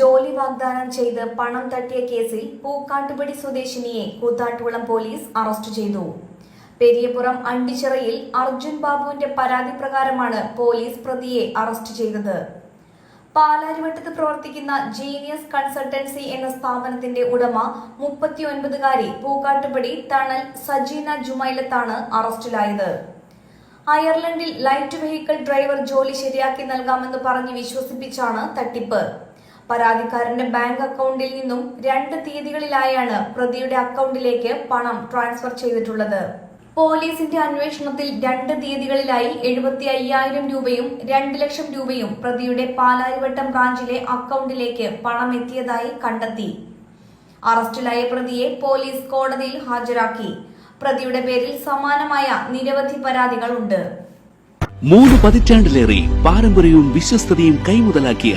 ജോലി വാഗ്ദാനം ചെയ്ത് പണം തട്ടിയ കേസിൽ പൂക്കാട്ടുപടി സ്വദേശിനിയെ കൂത്താട്ടുകുളം പോലീസ് അറസ്റ്റ് ചെയ്തു. പെരിയപുറം അണ്ടിച്ചിറയിൽ അർജുൻ ബാബുവിന്റെ പരാതി പ്രകാരമാണ് പോലീസ് പ്രതിയെ അറസ്റ്റ് ചെയ്തത്. പാലാരിവട്ടത്ത് പ്രവർത്തിക്കുന്ന ജീനിയസ് കൺസൾട്ടൻസി എന്ന സ്ഥാപനത്തിന്റെ ഉടമ മുപ്പത്തിയൊൻപതുകാരി പൂക്കാട്ടുപടി തണൽ സജീന ജുമൈലത്താണ് അറസ്റ്റിലായത്. അയർലൻഡിൽ ലൈറ്റ് വെഹിക്കിൾ ഡ്രൈവർ ജോലി ശരിയാക്കി നൽകാമെന്ന് പറഞ്ഞ് വിശ്വസിപ്പിച്ചാണ് തട്ടിപ്പ്. പരാതിക്കാരന്റെ ബാങ്ക് അക്കൗണ്ടിൽ നിന്നും രണ്ട് തീയതികളിലായാണ് പ്രതിയുടെ അക്കൗണ്ടിലേക്ക് പണം ട്രാൻസ്ഫർ ചെയ്തിട്ടുള്ളത്. പോലീസിന്റെ അന്വേഷണത്തിൽ രണ്ട് തീയതികളിലായി എഴുപത്തി അയ്യായിരം രൂപയും രണ്ട് ലക്ഷം രൂപയും പ്രതിയുടെ പാലാരിവട്ടം ബ്രാഞ്ചിലെ അക്കൗണ്ടിലേക്ക് പണം എത്തിയതായി കണ്ടെത്തി. അറസ്റ്റിലായ പ്രതിയെ പോലീസ് കോടതിയിൽ ഹാജരാക്കി. പ്രതിയുടെ പേരിൽ സമാനമായ നിരവധി പരാതികളുണ്ട് മൂന്ന് പതിറ്റാണ്ടിലേറെ പാരമ്പര്യവും വിശ്വസ്തതയും കൈമുതലാക്കിയ